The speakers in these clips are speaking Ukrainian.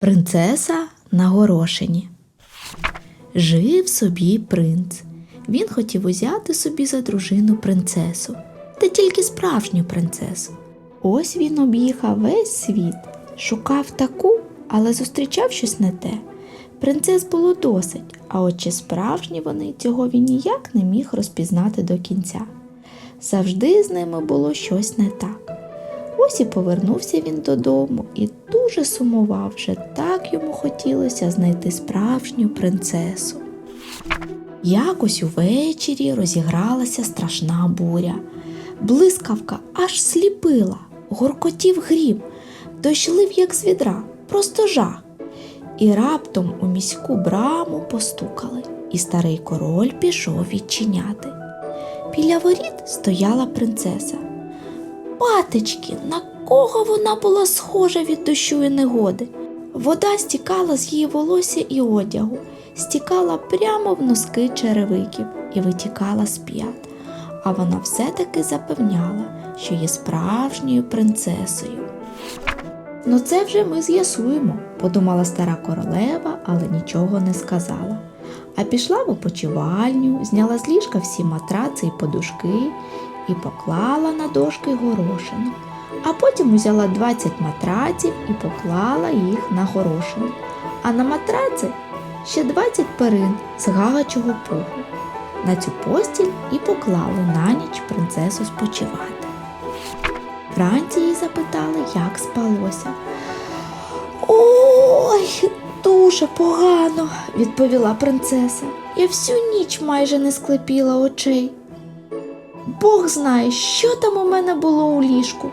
Принцеса на горошині. Жив собі принц. Він хотів узяти собі за дружину принцесу, та тільки справжню принцесу. Ось він об'їхав весь світ, шукав таку, але зустрічав щось не те. Принцес було досить, а от чи справжні вони, цього він ніяк не міг розпізнати до кінця. Завжди з ними було щось не так. Ось і повернувся він додому і дуже сумував, вже так йому хотілося знайти справжню принцесу. Якось увечері розігралася страшна буря. Блискавка аж сліпила, горкотів грім, дощ як з відра, просто жах. І раптом у міську браму постукали, і старий король пішов відчиняти. Біля воріт стояла принцеса. Патечки, на кого вона була схожа від дощу і негоди? Вода стікала з її волосся і одягу, стікала прямо в носки черевиків і витікала з п'ят. А вона все-таки запевняла, що є справжньою принцесою. Ну, це вже ми з'ясуємо, подумала стара королева, але нічого не сказала. А пішла в опочивальню, зняла з ліжка всі матраци і подушки і поклала на дошки горошину. А потім узяла 20 матраців і поклала їх на горошину. А на матраци ще 20 перин з гагачого пуху. На цю постіль і поклали на ніч принцесу спочивати. Вранці її запитали, як спалося. Ой, дуже погано, відповіла принцеса. Я всю ніч майже не склепіла очей. Бог знає, що там у мене було у ліжку.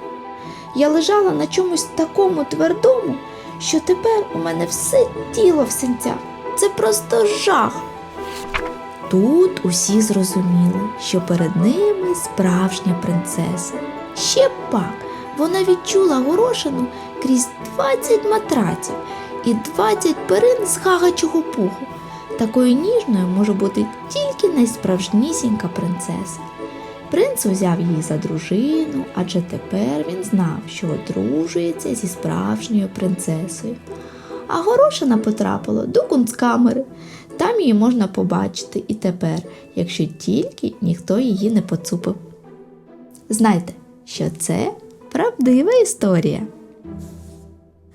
Я лежала на чомусь такому твердому, що тепер у мене все тіло в синцях. Це просто жах. Тут усі зрозуміли, що перед ними справжня принцеса. Ще пак вона відчула горошину крізь 20 матраців і 20 перин з гагачого пуху. Такою ніжною може бути тільки найсправжнісінька принцеса. Принц узяв її за дружину, адже тепер він знав, що одружується зі справжньою принцесою. А горошина потрапила до кунсткамери. Там її можна побачити і тепер, якщо тільки ніхто її не поцупив. Знайте, що це правдива історія.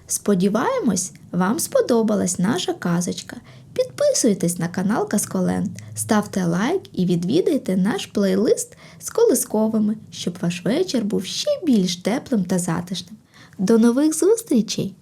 Сподіваємось, вам сподобалась наша казочка. Підписуйтесь на канал Казколенд, ставте лайк і відвідайте наш плейлист з колисковими, щоб ваш вечір був ще більш теплим та затишним. До нових зустрічей!